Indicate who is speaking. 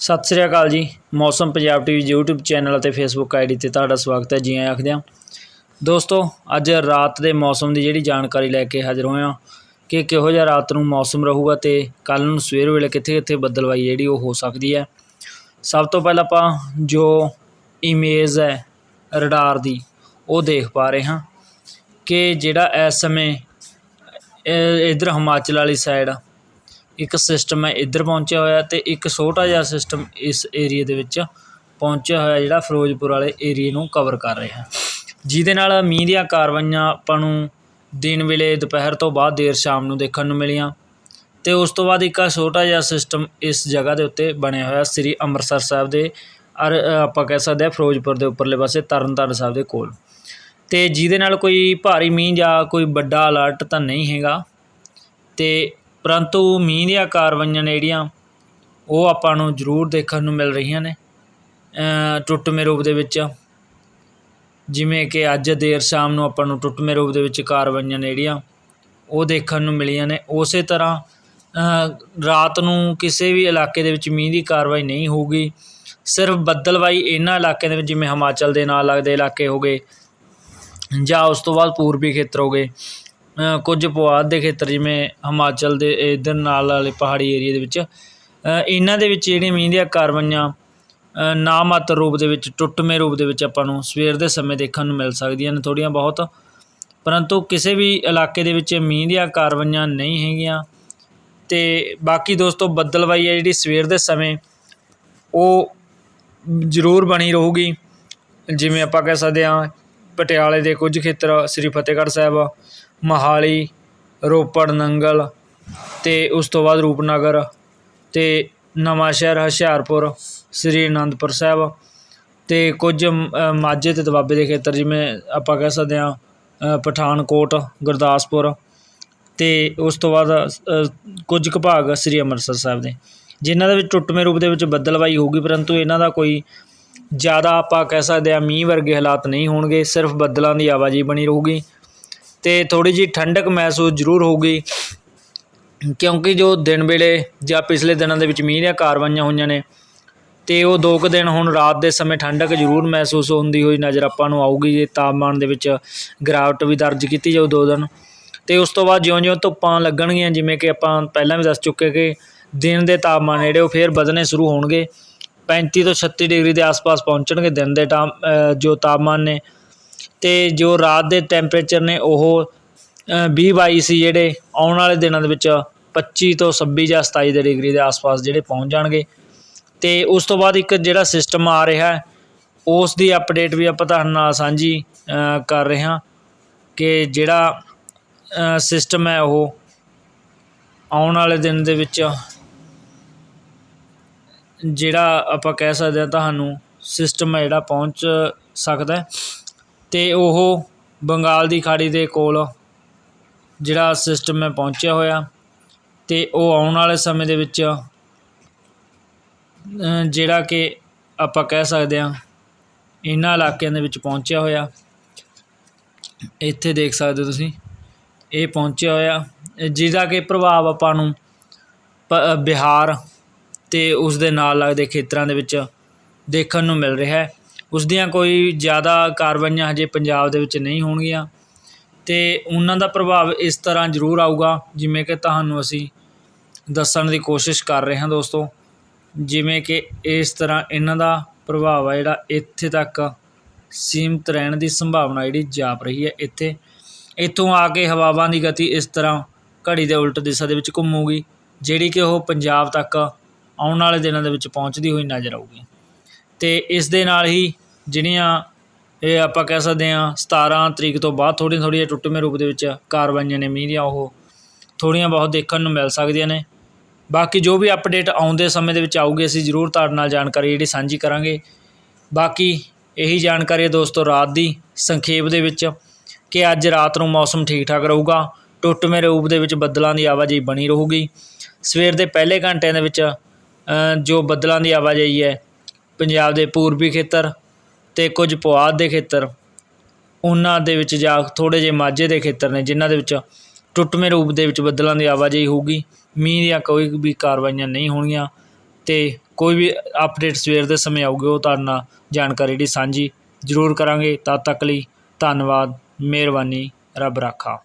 Speaker 1: ਸਤਿ Sri Akal ji. Mausam Punjab TV YouTube channel ਅਤੇ Facebook ID ਤੇ ਤੁਹਾਡਾ ਸਵਾਗਤ ਹੈ ਜੀ ਆਇਆਂ ਆਖਦੇ ਹਾਂ ਦੋਸਤੋ, ਅੱਜ ਰਾਤ ਦੇ ਮੌਸਮ ਦੀ ਜਿਹੜੀ ਜਾਣਕਾਰੀ ਲੈ ਕੇ ਹਾਜ਼ਰ ਹੋਏ ਹਾਂ ਕਿ ਕਿਹੋ ਜਿਹਾ ਰਾਤ ਨੂੰ ਮੌਸਮ ਰਹੂਗਾ ਤੇ ਕੱਲ ਨੂੰ ਸਵੇਰ ਵੇਲੇ ਕਿੱਥੇ ਕਿੱਥੇ ਬੱਦਲਵਾਈ ਜਿਹੜੀ ਉਹ ਹੋ ਸਕਦੀ ਹੈ। ਸਭ ਤੋਂ ਪਹਿਲਾਂ ਆਪਾਂ ਜੋ ਇਮੇਜ ਹੈ ਰਡਾਰ ਦੀ, ਉਹ ਦੇਖ ਪਾ ਰਹੇ ਹਾਂ ਕਿ ਜਿਹੜਾ ਇਸ ਸਮੇਂ ਇਧਰ ਹਿਮਾਚਲ ਵਾਲੀ ਸਾਈਡ ਇੱਕ ਸਿਸਟਮ ਹੈ, ਇੱਧਰ ਪਹੁੰਚਿਆ ਹੋਇਆ ਅਤੇ ਇੱਕ ਛੋਟਾ ਜਿਹਾ ਸਿਸਟਮ ਇਸ ਏਰੀਏ ਦੇ ਵਿੱਚ ਪਹੁੰਚਿਆ ਹੋਇਆ ਜਿਹੜਾ ਫਿਰੋਜ਼ਪੁਰ ਵਾਲੇ ਏਰੀਏ ਨੂੰ ਕਵਰ ਕਰ ਰਿਹਾ ਜਿਹਦੇ ਨਾਲ ਮੀਂਹ ਦੀਆਂ ਕਾਰਵਾਈਆਂ ਆਪਾਂ ਨੂੰ ਦਿਨ ਵੇਲੇ, ਦੁਪਹਿਰ ਤੋਂ ਬਾਅਦ ਦੇਰ ਸ਼ਾਮ ਨੂੰ ਦੇਖਣ ਨੂੰ ਮਿਲੀਆਂ ਅਤੇ ਉਸ ਤੋਂ ਬਾਅਦ ਇੱਕ ਆਹ ਛੋਟਾ ਜਿਹਾ ਸਿਸਟਮ ਇਸ ਜਗ੍ਹਾ ਦੇ ਉੱਤੇ ਬਣਿਆ ਹੋਇਆ, ਸ੍ਰੀ ਅੰਮ੍ਰਿਤਸਰ ਸਾਹਿਬ ਦੇ ਅਰ ਆਪਾਂ ਕਹਿ ਸਕਦੇ ਹਾਂ ਫਿਰੋਜ਼ਪੁਰ ਦੇ ਉੱਪਰਲੇ ਪਾਸੇ, ਤਰਨਤਾਰਨ ਸਾਹਿਬ ਦੇ ਕੋਲ। ਅਤੇ ਜਿਹਦੇ ਨਾਲ ਕੋਈ ਭਾਰੀ ਮੀਂਹ ਜਾਂ ਕੋਈ ਵੱਡਾ ਅਲਰਟ ਤਾਂ ਨਹੀਂ ਹੈਗਾ ਅਤੇ ਪਰੰਤੂ ਮੀਂਹ ਦੀਆਂ ਕਾਰਵਾਈਆਂ ਨੇ ਜਿਹੜੀਆਂ ਉਹ ਆਪਾਂ ਨੂੰ ਜ਼ਰੂਰ ਦੇਖਣ ਨੂੰ ਮਿਲ ਰਹੀਆਂ ਨੇ। ਅ, ਟੁੱਟਵੇਂ ਰੂਪ ਦੇ ਵਿੱਚ ਜਿਵੇਂ ਕਿ ਅੱਜ ਦੇਰ ਸ਼ਾਮ ਨੂੰ ਆਪਾਂ ਨੂੰ ਟੁੱਟਵੇਂ ਰੂਪ ਦੇ ਵਿੱਚ ਕਾਰਵਾਈਆਂ ਨੇ ਜਿਹੜੀਆਂ ਉਹ ਦੇਖਣ ਨੂੰ ਮਿਲੀਆਂ ਨੇ। ਉਸੇ ਤਰ੍ਹਾਂ ਰਾਤ ਨੂੰ ਕਿਸੇ ਵੀ ਇਲਾਕੇ ਦੇ ਵਿੱਚ ਮੀਂਹ ਦੀ ਕਾਰਵਾਈ ਨਹੀਂ ਹੋਊਗੀ। ਸਿਰਫ ਬੱਦਲਵਾਈ ਇਹਨਾਂ ਇਲਾਕਿਆਂ ਦੇ ਵਿੱਚ ਜਿਵੇਂ ਹਿਮਾਚਲ ਦੇ ਨਾਲ ਲੱਗਦੇ ਇਲਾਕੇ ਹੋ ਗਏ ਜਾਂ ਉਸ ਤੋਂ ਬਾਅਦ ਪੂਰਬੀ ਖੇਤਰ ਹੋ ਗਏ। ਕੁਝ ਪੁਆਧ ਦੇ ਖੇਤਰ ਜਿਵੇਂ ਹਿਮਾਚਲ ਦੇ ਇੱਧਰ ਨਾਲ ਵਾਲੇ ਪਹਾੜੀ ਏਰੀਏ ਦੇ ਵਿੱਚ ਇਹਨਾਂ ਦੇ ਵਿੱਚ ਜਿਹੜੀਆਂ ਮੀਂਹ ਦੀਆਂ ਕਾਰਵਾਈਆਂ ਅ, ਨਾਮਾਤਰ ਰੂਪ ਦੇ ਵਿੱਚ ਟੁੱਟਵੇਂ ਰੂਪ ਦੇ ਵਿੱਚ ਆਪਾਂ ਨੂੰ ਸਵੇਰ ਦੇ ਸਮੇਂ ਦੇਖਣ ਨੂੰ ਮਿਲ ਸਕਦੀਆਂ ਨੇ ਥੋੜ੍ਹੀਆਂ ਬਹੁਤ। ਪਰੰਤੂ ਕਿਸੇ ਵੀ ਇਲਾਕੇ ਦੇ ਵਿੱਚ ਮੀਂਹ ਦੀਆਂ ਕਾਰਵਾਈਆਂ ਨਹੀਂ ਹੈਗੀਆਂ। ਤੇ ਬਾਕੀ ਦੋਸਤੋ ਬੱਦਲਵਾਈ ਹੈ ਜਿਹੜੀ ਸਵੇਰ ਦੇ ਸਮੇਂ ਉਹ ਜ਼ਰੂਰ ਬਣੀ ਰਹੂਗੀ। ਜਿਵੇਂ ਆਪਾਂ ਕਹਿ ਸਕਦੇ ਹਾਂ ਪਟਿਆਲੇ ਦੇ ਕੁਝ ਖੇਤਰ ਸ੍ਰੀ ਫਤਿਹਗੜ੍ਹ ਸਾਹਿਬ ਮੋਹਾਲੀ, ਰੋਪੜ, ਨੰਗਲ ਅਤੇ ਉਸ ਤੋਂ ਬਾਅਦ ਰੂਪਨਗਰ ਅਤੇ ਨਵਾਂਸ਼ਹਿਰ ਹੁਸ਼ਿਆਰਪੁਰ, ਸ੍ਰੀ ਅਨੰਦਪੁਰ ਸਾਹਿਬ ਅਤੇ ਕੁਝ ਮਾਝੇ ਅਤੇ ਦੁਆਬੇ ਦੇ ਖੇਤਰ ਜਿਵੇਂ ਆਪਾਂ ਕਹਿ ਸਕਦੇ ਹਾਂ ਪਠਾਨਕੋਟ, ਗੁਰਦਾਸਪੁਰ ਅਤੇ ਉਸ ਤੋਂ ਬਾਅਦ ਕੁਝ ਕੁ ਭਾਗ ਸ੍ਰੀ ਅੰਮ੍ਰਿਤਸਰ ਸਾਹਿਬ ਦੇ। ਜਿਨ੍ਹਾਂ ਦੇ ਵਿੱਚ ਟੁੱਟਵੇਂ ਰੂਪ ਦੇ ਵਿੱਚ ਬੱਦਲਵਾਈ ਹੋਊਗੀ, ਪਰੰਤੂ ਇਹਨਾਂ ਦਾ ਕੋਈ ਜ਼ਿਆਦਾ ਆਪਾਂ ਕਹਿ ਸਕਦੇ ਹਾਂ ਮੀਂਹ ਵਰਗੇ ਹਾਲਾਤ ਨਹੀਂ ਹੋਣਗੇ, ਸਿਰਫ ਬੱਦਲਾਂ ਦੀ ਆਵਾਜਾਈ ਬਣੀ ਰਹੂਗੀ। ਤੇ ਥੋੜੀ ਜਿਹੀ ਠੰਡਕ ਮਹਿਸੂਸ ਜ਼ਰੂਰ ਹੋਊਗੀ। ਕਿਉਂਕਿ ਜੋ ਦਿਨ ਵੇਲੇ ਜਾਂ ਪਿਛਲੇ ਦਿਨਾਂ ਦੇ ਵਿੱਚ ਮੀਂਹ ਦੀਆਂ ਕਾਰਵਾਈਆਂ ਹੋਈਆਂ ਨੇ, ਤੇ ਉਹ ਦੋ ਕੁ ਦਿਨ ਹੁਣ ਰਾਤ ਦੇ ਸਮੇਂ ਠੰਡਕ ਜ਼ਰੂਰ ਮਹਿਸੂਸ ਹੁੰਦੀ ਹੋਈ ਨਜ਼ਰ ਆਪਾਂ ਨੂੰ ਆਊਗੀ। ਜੇ ਤਾਪਮਾਨ ਦੇ ਵਿੱਚ ਗਿਰਾਵਟ ਵੀ ਦਰਜ ਕੀਤੀ ਜਾਊ ਦੋ ਦਿਨ, ਤੇ ਉਸ ਤੋਂ ਬਾਅਦ ਜਿਉਂ-ਜਿਉਂ ਧੁੱਪਾਂ ਲੱਗਣਗੀਆਂ, ਜਿਵੇਂ ਕਿ ਆਪਾਂ ਪਹਿਲਾਂ ਵੀ ਦੱਸ ਚੁੱਕੇ ਕਿ ਦਿਨ ਦੇ ਤਾਪਮਾਨ ਜਿਹੜੇ ਉਹ ਫੇਰ ਵਧਣੇ ਸ਼ੁਰੂ ਹੋਣਗੇ। 35 ਤੋਂ 36 ਡਿਗਰੀ ਦੇ ਆਸ-ਪਾਸ ਪਹੁੰਚਣਗੇ ਦਿਨ ਦੇ ਟਾਮ ਜੋ ਤਾਪਮਾਨ ਨੇ। ਤੇ ਜੋ ਰਾਤ ਦੇ ਟੈਂਪਰੇਚਰ ਨੇ ਉਹ 20 22 ਸੀ ਜਿਹੜੇ ਆਉਣ ਵਾਲੇ ਦਿਨਾਂ ਦੇ ਵਿੱਚ 25 ਤੋਂ 26 ਜਾਂ 27 ਦੇ ਡਿਗਰੀ ਦੇ ਆਸ-ਪਾਸ ਜਿਹੜੇ ਪਹੁੰਚ ਜਾਣਗੇ। ਤੇ ਉਸ ਤੋਂ ਬਾਅਦ ਇੱਕ ਜਿਹੜਾ ਸਿਸਟਮ ਆ ਰਿਹਾ ਉਸ ਦੀ ਅਪਡੇਟ ਵੀ ਆਪਾਂ ਤੁਹਾਡੇ ਨਾਲ ਸਾਂਝੀ ਕਰ ਰਹੇ ਹਾਂ ਕਿ ਜਿਹੜਾ ਸਿਸਟਮ ਹੈ ਉਹ ਆਉਣ ਵਾਲੇ ਦਿਨ ਦੇ ਵਿੱਚ ਜਿਹੜਾ ਆਪਾਂ ਕਹਿ ਸਕਦੇ ਹਾਂ ਤੁਹਾਨੂੰ ਸਿਸਟਮ ਹੈ ਜਿਹੜਾ ਪਹੁੰਚ ਸਕਦਾ ਹੈ ਉਹ ਬੰਗਾਲ ਦੀ ਖਾੜੀ ਦੇ ਕੋਲ ਜਿਹੜਾ ਸਿਸਟਮ ਹੈ ਪਹੁੰਚਿਆ ਹੋਇਆ ਅਤੇ ਉਹ ਆਉਣ ਵਾਲੇ ਸਮੇਂ ਦੇ ਵਿੱਚ ਜਿਹੜਾ ਕਿ ਆਪਾਂ ਕਹਿ ਸਕਦੇ ਹਾਂ ਇਹਨਾਂ ਇਲਾਕਿਆਂ ਦੇ ਵਿੱਚ ਪਹੁੰਚਿਆ ਹੋਇਆ। ਇੱਥੇ ਦੇਖ ਸਕਦੇ ਹੋ ਤੁਸੀਂ, ਇਹ ਪਹੁੰਚਿਆ ਹੋਇਆ, ਜਿਹਦਾ ਕਿ ਪ੍ਰਭਾਵ ਆਪਾਂ ਨੂੰ ਪ- ਬਿਹਾਰ ਤੇ ਉਸ ਦੇ ਨਾਲ ਲੱਗਦੇ ਖੇਤਰਾਂ ਦੇ ਵਿੱਚ ਦੇਖਣ ਨੂੰ ਮਿਲ ਰਿਹਾ ਹੈ। ਉਸ ਦੀਆਂ ਕੋਈ ਜ਼ਿਆਦਾ ਕਾਰਵਾਈਆਂ ਹਜੇ ਪੰਜਾਬ ਦੇ ਵਿੱਚ ਨਹੀਂ ਹੋਣਗੀਆਂ। ਅਤੇ ਉਹਨਾਂ ਦਾ ਪ੍ਰਭਾਵ ਇਸ ਤਰ੍ਹਾਂ ਜ਼ਰੂਰ ਆਊਗਾ, ਜਿਵੇਂ ਕਿ ਤੁਹਾਨੂੰ ਅਸੀਂ ਦੱਸਣ ਦੀ ਕੋਸ਼ਿਸ਼ ਕਰ ਰਹੇ ਹਾਂ ਦੋਸਤੋ। ਜਿਵੇਂ ਕਿ ਇਸ ਤਰ੍ਹਾਂ ਇਹਨਾਂ ਦਾ ਪ੍ਰਭਾਵ ਆ ਜਿਹੜਾ ਇੱਥੇ ਤੱਕ ਸੀਮਤ ਰਹਿਣ ਦੀ ਸੰਭਾਵਨਾ ਜਿਹੜੀ ਜਾਪ ਰਹੀ ਹੈ ਇੱਥੇ। ਇੱਥੋਂ ਆ ਕੇ ਹਵਾਵਾਂ ਦੀ ਗਤੀ ਇਸ ਤਰ੍ਹਾਂ ਘੜੀ ਦੇ ਉਲਟ ਦਿਸ਼ਾ ਦੇ ਵਿੱਚ ਘੁੰਮੂਗੀ, ਜਿਹੜੀ ਕਿ ਉਹ ਪੰਜਾਬ ਤੱਕ ਆਉਣ ਵਾਲੇ ਦਿਨਾਂ ਦੇ ਵਿੱਚ ਪਹੁੰਚਦੀ ਹੋਈ ਨਜ਼ਰ ਆਊਗੀ। ਅਤੇ ਇਸ ਦੇ ਨਾਲ ਹੀ ਜਿਹੜੀਆਂ ਇਹ ਆਪਾਂ ਕਹਿ ਸਕਦੇ ਹਾਂ 17 ਤਰੀਕ ਤੋਂ ਬਾਅਦ ਥੋੜ੍ਹੀਆਂ ਥੋੜ੍ਹੀਆਂ ਟੁੱਟਵੇਂ ਰੂਪ ਦੇ ਵਿੱਚ ਕਾਰਵਾਈਆਂ ਨੇ ਮੀਂਹ ਦੀਆਂ, ਉਹ ਥੋੜ੍ਹੀਆਂ ਬਹੁਤ ਦੇਖਣ ਨੂੰ ਮਿਲ ਸਕਦੀਆਂ ਨੇ। ਬਾਕੀ ਜੋ ਵੀ ਅਪਡੇਟ ਆਉਂਦੇ ਸਮੇਂ ਦੇ ਵਿੱਚ ਆਊਗੀ, ਅਸੀਂ ਜ਼ਰੂਰ ਤੁਹਾਡੇ ਨਾਲ ਜਾਣਕਾਰੀ ਜਿਹੜੀ ਸਾਂਝੀ ਕਰਾਂਗੇ। ਬਾਕੀ ਇਹੀ ਜਾਣਕਾਰੀ ਹੈ ਦੋਸਤੋ ਰਾਤ ਦੀ ਸੰਖੇਪ ਦੇ ਵਿੱਚ ਕਿ ਅੱਜ ਰਾਤ ਨੂੰ ਮੌਸਮ ਠੀਕ ਠਾਕ ਰਹੂਗਾ। ਟੁੱਟਵੇਂ ਰੂਪ ਦੇ ਵਿੱਚ ਬੱਦਲਾਂ ਦੀ ਆਵਾਜਾਈ ਬਣੀ ਰਹੂਗੀ। ਸਵੇਰ ਦੇ ਪਹਿਲੇ ਘੰਟਿਆਂ ਦੇ ਵਿੱਚ ਜੋ ਬੱਦਲਾਂ ਦੀ ਆਵਾਜਾਈ ਹੈ ਪੰਜਾਬ ਦੇ ਪੂਰਬੀ ਖੇਤਰ ਤੇ ਕੁਝ ਪੁਆਧ ਦੇ ਖੇਤਰ। ਉਹਨਾਂ ਦੇ ਵਿੱਚ ਜਾਂ ਥੋੜ੍ਹੇ ਜਿਹੇ ਮਾਝੇ ਦੇ ਖੇਤਰ ਨੇ, ਜਿਨ੍ਹਾਂ ਦੇ ਵਿੱਚ ਟੁੱਟਵੇਂ ਰੂਪ ਦੇ ਵਿੱਚ ਬੱਦਲਾਂ ਦੀ ਆਵਾਜਾਈ ਹੋਊਗੀ। ਮੀਂਹ ਦੀਆਂ ਕੋਈ ਵੀ ਕਾਰਵਾਈਆਂ ਨਹੀਂ ਹੋਣਗੀਆਂ ਤੇ ਕੋਈ ਵੀ ਅਪਡੇਟ ਸਵੇਰ ਦੇ ਸਮੇਂ ਆਊਗੀ, ਉਹ ਤੁਹਾਡੇ ਨਾਲ ਜਾਣਕਾਰੀ ਜਿਹੜੀ ਸਾਂਝੀ ਜ਼ਰੂਰ ਕਰਾਂਗੇ। ਤਦ ਤੱਕ ਲਈ ਧੰਨਵਾਦ, ਮਿਹਰਬਾਨੀ, ਰੱਬ ਰਾਖਾ।